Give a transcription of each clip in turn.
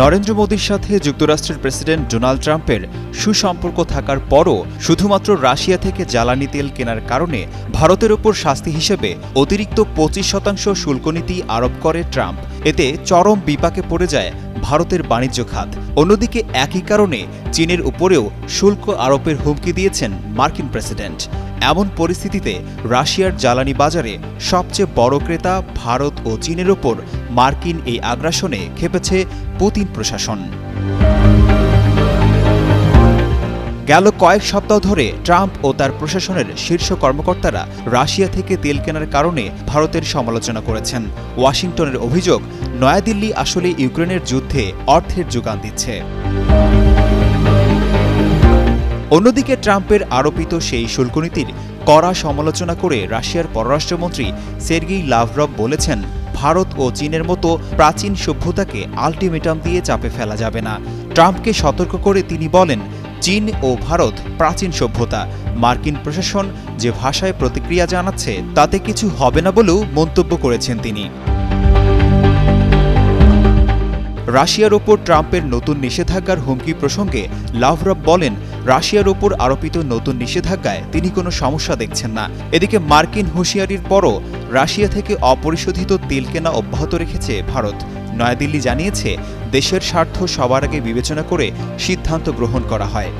নরেন্দ্র মোদীর সাথে যুক্তরাষ্ট্রের প্রেসিডেন্ট ডোনাল্ড ট্রাম্পের সুসম্পর্ক থাকার পরও শুধুমাত্র রাশিয়া থেকে জ্বালানি তেল কেনার কারণে ভারতের ওপর শাস্তি হিসেবে অতিরিক্ত পঁচিশ শতাংশ শুল্ক নীতি আরোপ করে ট্রাম্প। এতে চরম বিপাকে পড়ে যায় ভারতের বাণিজ্য খাত। অন্যদিকে একই কারণে চীনের উপরেও শুল্ক আরোপের হুমকি দিয়েছেন মার্কিন প্রেসিডেন্ট। এমন পরিস্থিতিতে রাশিয়ার জ্বালানি বাজারে সবচেয়ে বড় ক্রেতা ভারত ও চীনের ওপর মার্কিন এই আগ্রাসনে খেপেছে পুতিন প্রশাসন। গেল কয়েক সপ্তাহ ধরে ট্রাম্প ও তার প্রশাসনের শীর্ষ কর্মকর্তারা রাশিয়া থেকে তেল কেনার কারণে ভারতের সমালোচনা করেছেন। ওয়াশিংটনের অভিযোগ, নয়াদিল্লি আসলে ইউক্রেনের যুদ্ধে অর্থের যোগান দিচ্ছে। অন্যদিকে ট্রাম্পের আরোপিত সেই শুল্কনীতির কড়া সমালোচনা করে রাশিয়ার পররাষ্ট্রমন্ত্রী সের্গেই লাভরভ বলেছেন ভারত ও চীনের মতো প্রাচীন সভ্যতাকে আলটিমেটাম দিয়ে চাপে ফেলা যাবে না। ট্রাম্পকে সতর্ক করে তিনি বলেন, চীন ও ভারত প্রাচীন সভ্যতা। মার্কিন প্রশাসন যে ভাষায় প্রতিক্রিয়া জানাচ্ছে, তাতে কিছু হবে না বলেও মন্তব্য করেছেন তিনি। রাশিয়ার ওপর ট্রাম্পের নতুন নিষেধাজ্ঞার হুমকি প্রসঙ্গে লাভরভ বলেন, রাশিয়ার ওপর আরোপিত নতুন নিষেধাজ্ঞায় তিনি কোনো সমস্যা দেখছেন না। এদিকে মার্কিন হুঁশিয়ারির পরও রাশিয়া থেকে অপরিশোধিত তেল কেনা অব্যাহত রেখেছে ভারত। নয়াদিল্লি জানিয়েছে, দেশের স্বার্থ সবার আগে বিবেচনা করে সিদ্ধান্ত গ্রহণ করা হয়।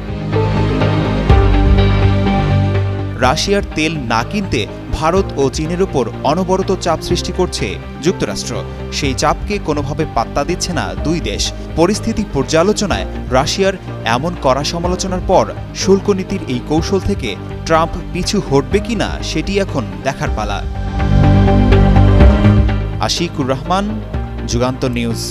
রাশিয়ার তেল না কিনতে ভারত ও চীনের উপর অনবরত চাপ সৃষ্টি করছে যুক্তরাষ্ট্র। সেই চাপকে কোনোভাবে পাত্তা দিচ্ছে না দুই দেশ। পরিস্থিতি পর্যালোচনায় রাশিয়ার এমন কড়া সমালোচনার পর শুল্ক নীতির এই কৌশল থেকে ট্রাম্প পিছু হটবে কিনা সেটি এখন দেখার পালা। আশিকুর রহমান যুগান্ত নিউজ।